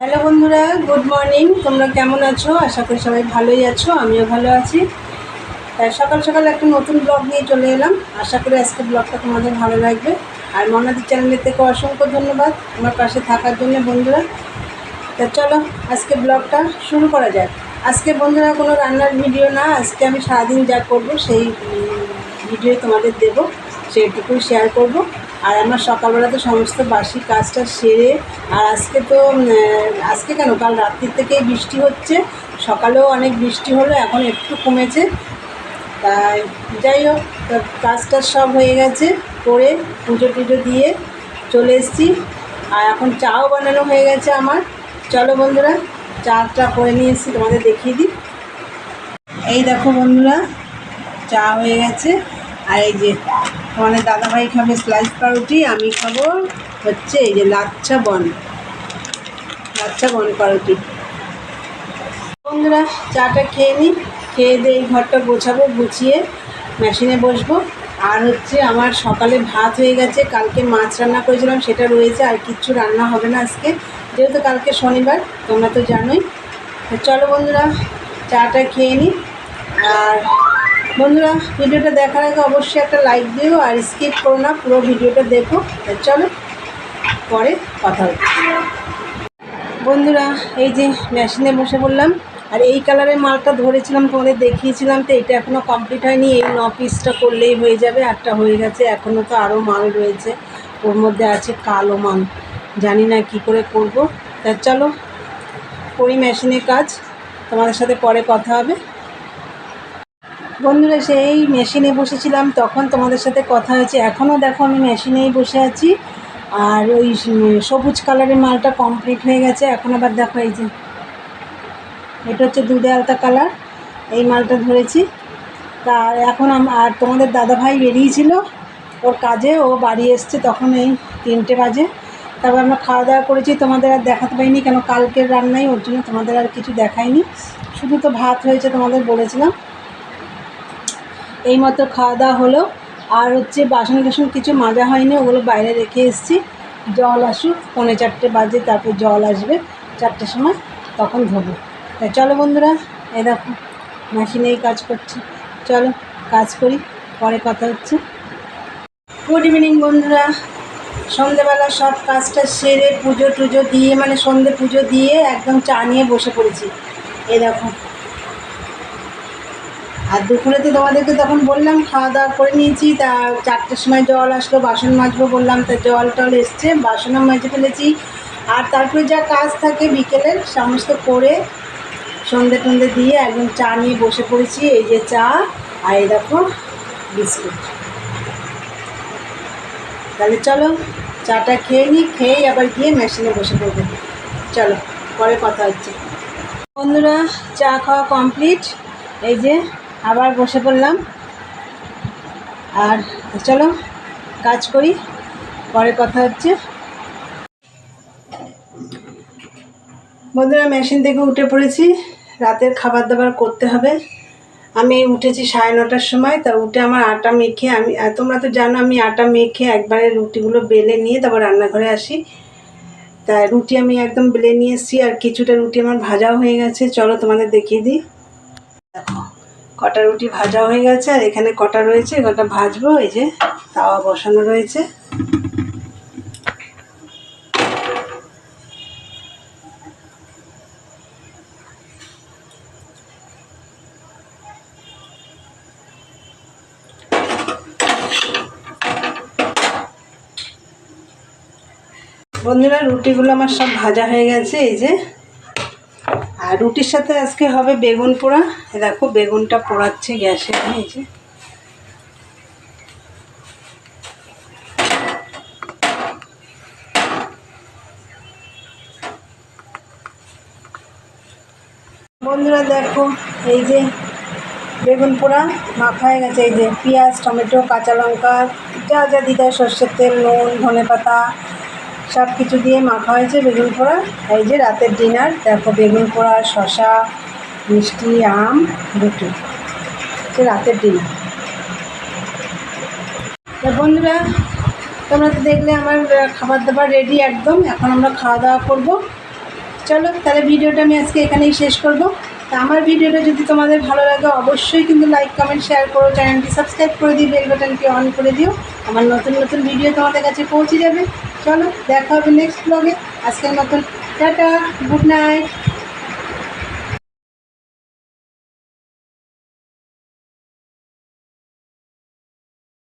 Hello বন্ধুরা, good morning. তোমরা কেমন আছো? আশা করি সবাই ভালোই আছো, আমিও ভালো আছি। সকাল সকাল একটা নতুন ব্লগ নিয়ে চলে এলাম। আশা করি আজকে ব্লগটা তোমাদের ভালো লাগবে। আর মনাদির চ্যানেলের থেকে অসংখ্য ধন্যবাদ আমার পাশে থাকার জন্য বন্ধুরা। তা চলো, আজকে ব্লগটা শুরু করা যাক। আজকে বন্ধুরা কোনো রান্নার ভিডিও না, আজকে আমি সারাদিন যা করব সেই ভিডিও তোমাদের দেব, সেইটুকুই শেয়ার করব। আর আমার সকালবেলাতে সমস্ত বাসি কাজটা সেরে, আর আজকে তো আজকে কেন? কাল রাত্রির থেকেই বৃষ্টি হচ্ছে। সকালেও অনেক বৃষ্টি হলো, এখন একটু কমেছে। তাই যাই হোক, তো কাজটা সব হয়ে গেছে, করে পুজো টুজো দিয়ে চলে এসেছি। আর এখন চাও বানানো হয়ে গেছে আমার। চলো বন্ধুরা চা চাটা করে নিয়ে এসেছি, তোমাদের দেখিয়ে দিই। এই দেখো বন্ধুরা, চা হয়ে গেছে। আর এই যে তোমাদের দাদাভাই খাবে স্লাইস পাউরুটি, আমি খাব হচ্ছে এই যে লাচ্ছা বন। লাচ্ছা বন পাউরুটি। বন্ধুরা, চাটা খেয়ে নিই খেয়ে দিয়ে এই ঘরটা গোছাবো, গুছিয়ে মেশিনে বসবো। আর হচ্ছে আমার সকালে ভাত হয়ে গেছে, কালকে মাছ রান্না করেছিলাম, সেটা রয়েছে, আর কিচ্ছু রান্না হবে না আজকে। যেহেতু কালকে শনিবার, তোমরা তো জানোই। চলো বন্ধুরা, চাটা খেয়ে নিই আর বন্ধুরা, ভিডিওটা দেখার আগে অবশ্যই একটা লাইক দিও আর স্কিপ করো না, পুরো ভিডিওটা দেখো। চলো, পরে কথা হচ্ছে। বন্ধুরা, এই যে মেশিনে বসে বললাম আর এই কালারের মালটা ধরেছিলাম, তোমাদের দেখিয়েছিলাম তো, এটা এখনও কমপ্লিট হয়নি। এই ন পিসটা করলেই হয়ে যাবে একটা হয়ে গেছে। এখনও তো আরও মাল রয়েছে। ওর মধ্যে আছে কালো মাল জানি না কি করে করব। তা চলো, করি মেশিনের কাজ। তোমাদের সাথে পরে কথা হবে। বন্ধুরা, সেই মেশিনে বসেছিলাম, তখন তোমাদের সাথে কথা হয়েছে। এখনও দেখো আমি মেশিনেই বসে আছি। আর ওই সবুজ কালারের মালটা কমপ্লিট হয়ে গেছে। এখন আবার দেখো এই যে, এটা হচ্ছে দুধে আলতা কালার। এই মালটা ধরেছি। তা এখন আর তোমাদের দাদাভাই বেরিয়েছিল। ওর কাজে, ও বাড়ি এসছে তখন এই তিনটে বাজে। তারপর আমরা খাওয়া দাওয়া করেছি। তোমাদের আর দেখাতে পারিনি কেন, কালকের রান্নাই, ওর জন্য তোমাদের আর কিছু দেখায়নি শুধু তো ভাত হয়েছে তোমাদের বলেছিলাম। এই মতো খাওয়া দাওয়া হলো। আর হচ্ছে বাসন টাসন কিছু মাজা হয়নি, ওগুলো বাইরে রেখে এসেছি। জল আসুক, পৌনে চারটে বাজে, তারপর জল আসবে। চারটের সময় তখন ধোবো। তাই চলো বন্ধুরা, এই দেখো মেশিনেই কাজ করছি। চলো, কাজ করি, পরে কথা হচ্ছে। গুড ইভিনিং বন্ধুরা। সন্ধেবেলা সব কাজটা সেরে পুজো টুজো দিয়ে মানে সন্ধে পুজো দিয়ে একদম চা নিয়ে বসে পড়েছি। এই দেখো আর দুপুরে তো তোমাদেরকে তখন বললাম, খাওয়া দাওয়া করে নিয়েছি, তা চারটের সময় জল আসলো, বাসন মাজবো বললাম, তা জল টল এসছে, বাসনও মেজে ফেলেছি। আর তারপরে যা কাজ থাকে বিকেলের সমস্ত করে সন্ধে টন্ধে দিয়ে একদম চা নিয়ে বসে পড়েছি, এই যে চা আর এই দেখো বিস্কুট। তাহলে চলো, চাটা খেয়ে নিই, খেয়েই আবার গিয়ে মেশিনে বসে পড়বে। চলো, পরে কথা হচ্ছে। বন্ধুরা, চা খাওয়া কমপ্লিট এই যে আবার বসে পড়লাম। আর চলো, কাজ করি। পরে কথা হচ্ছে। বন্ধুরা, মেশিন থেকে উঠে পড়েছি। রাতের খাবার দাবার করতে হবে। আমি উঠেছি সাড়ে নটার সময়। তা উঠে আমার আটা মেখে আমি তোমরা তো জানো, আমি আটা মেখে একবারে রুটিগুলো বেলে নিয়ে তারপর রান্নাঘরে আসি। তা রুটি আমি একদম বেলে নিয়ে এসেছি, আর কিছুটা রুটি আমার ভাজাও হয়ে গেছে। চলো তোমাদের দেখিয়ে দিই। কটা রুটি ভাজা হয়ে গেছে, আর এখানে কটা রয়েছে, কটা ভাজবো, এই যে তাওয়া বসানো রয়েছে। বন্ধুরা, রুটিগুলো আমার সব ভাজা হয়ে গেছে, এই যে। আর রুটির সাথে আজকে হবে বেগুন পোড়া। দেখো, বেগুনটা পোড়াচ্ছে গ্যাসে, এই যে। বন্ধুরা দেখো, এই যে বেগুন পোড়া মাখা হয়ে গেছে, এই যে পেঁয়াজ, টমেটো, কাঁচা লঙ্কা, যা যা দিতে হয় সর্ষের তেল, নুন ধনে পাতা সব কিছু দিয়ে মাখা হয়েছে বেগুন পোড়া। এই যে রাতের ডিনার দেখো বেগুন পোড়া শশা মিষ্টি, আম, রুটি। যে রাতের ডিনার বন্ধুরা, তোমরা তো দেখলে আমার খাবার দাবার রেডি একদম। এখন আমরা খাওয়া দাওয়া করব। চলো, তাহলে ভিডিওটা আমি আজকে এখানেই শেষ করব। তা আমার ভিডিওটা যদি তোমাদের ভালো লাগে, অবশ্যই কিন্তু লাইক কমেন্ট শেয়ার করো। চ্যানেলটি সাবস্ক্রাইব করে দিই বেল বাটনটি অন করে দিও। আমার নতুন নতুন ভিডিও তোমাদের কাছে পৌঁছে যাবে। চলো দেখা হবে নেক্সট ব্লগে আজকের মতন টাটা গুড নাইট